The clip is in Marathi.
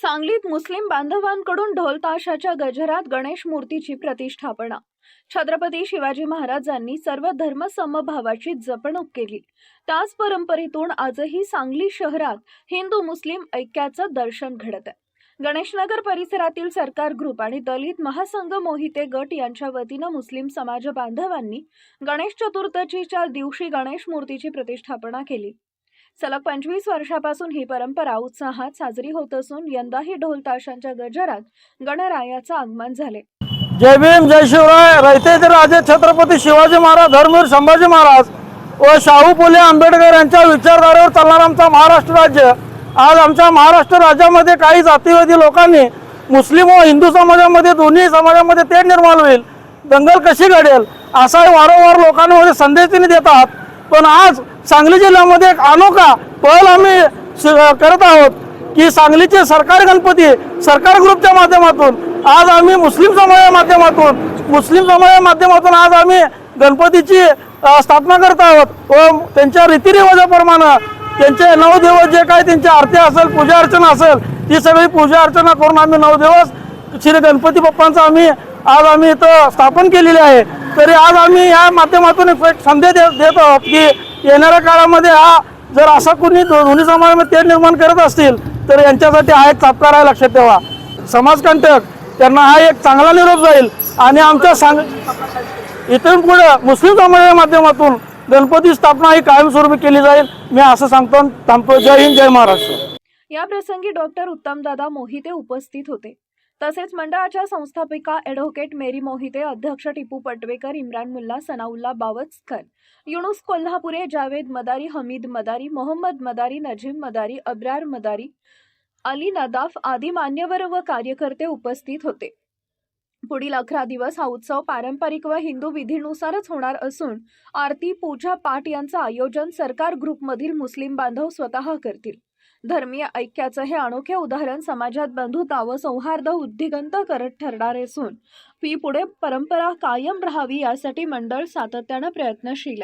सांगलीत मुस्लिम बांधवांकडून ढोलताशाच्या गजरात गणेश मूर्तीची प्रतिष्ठापना. छत्रपती शिवाजी महाराजांनी सर्व धर्म समभावाची जपणूक केली. त्याच परंपरेतून आजही सांगली शहरात हिंदू मुस्लिम ऐक्याचं दर्शन घडत आहे गणेशनगर परिसरातील सरकार ग्रुप आणि दलित महासंघ मोहिते गट यांच्या वतीनं मुस्लिम समाज बांधवांनी गणेश चतुर्थीच्या दिवशी गणेश मूर्तीची प्रतिष्ठापना केली. सलग पंचवीस वर्षापासून ही परंपरा उत्साहात साजरी होत असून यंदाही ढोल ताशांच्या गजरात गणरायाचं आगमन झाले. जय भीम जय शिवराय. रयतेचे राजे छत्रपती शिवाजी महाराज धर्मवीर संभाजी महाराज व शाहू फुले आंबेडकर यांच्या विचारधारेवर चालणारं आमचा महाराष्ट्र राज्य. आज आमच्या महाराष्ट्र राज्यामध्ये काही जातीवादी लोकांनी मुस्लिम व हिंदू समाजामध्ये दोन्ही समाजामध्ये तेढ निर्माण होईल. दंगल कशी घडेल असा वारंवार लोकांमध्ये संदेश देतात पण आज सांगली जिल्ह्यामध्ये एक अनोखा पहल आम्ही करत आहोत की सांगलीचे सरकारी गणपती सरकार ग्रुपच्या माध्यमातून आज आम्ही मुस्लिम समाजाच्या माध्यमातून मुस्लिम समाजाच्या माध्यमातून आज आम्ही गणपतीची स्थापना करत आहोत. व त्यांच्या रीतिरिवाजाप्रमाणे त्यांचे नऊ दिवस जे काही त्यांची आरती असेल पूजा अर्चना असेल ती सगळी पूजा अर्चना करून आम्ही नऊ दिवस श्री गणपती बाप्पांचं आम्ही आज आम्ही इथं स्थापन केलेली आहे. तरी आज आम्ही या माध्यमातून एक संदेश दे- देत आहोत की येणाऱ्या काळामध्ये हा जर असा कोणी दोन्ही समाजामध्ये तेढ निर्माण करत असतील तर यांच्यासाठी हा एक चापकार आहे लक्षात ठेवा. समाजकंटक त्यांना हा एक चांगला निरोप जाईल. आणि आमच्या सांग इथून पुढे मुस्लिम समाजाच्या माध्यमातून गणपती स्थापना ही कायमस्वरूपी केली जाईल. मी असं सांगतो थांबतो. जय हिंद जय महाराष्ट्र. या प्रसंगी डॉक्टर उत्तमदादा मोहिते उपस्थित होते. तसेच मंडळाच्या संस्थापिका ॲडव्होकेट मेरी मोहिते अध्यक्ष टिपू पटवेकर इम्रान मुल्ला सनाउल्ला बावस्कर युनुस कोल्हापुरे जावेद मदारी हमीद मदारी मोहम्मद मदारी नजीम मदारी अब्रार मदारी अली नदाफ आदी मान्यवर व कार्यकर्ते उपस्थित होते. पुढील अकरा दिवस हा उत्सव पारंपरिक व हिंदू विधीनुसारच होणार असून आरती पूजा पाठ यांचं आयोजन सरकार ग्रुपमधील मुस्लिम बांधव स्वतः करतील. धर्मीय ऐक्याचं हे अनोखे उदाहरण समाजात बंधुता व सौहार्द उद्दिगंत करत ठरणार असून ही पुढे परंपरा कायम राहावी यासाठी मंडळ सातत्यानं प्रयत्नशील आहे.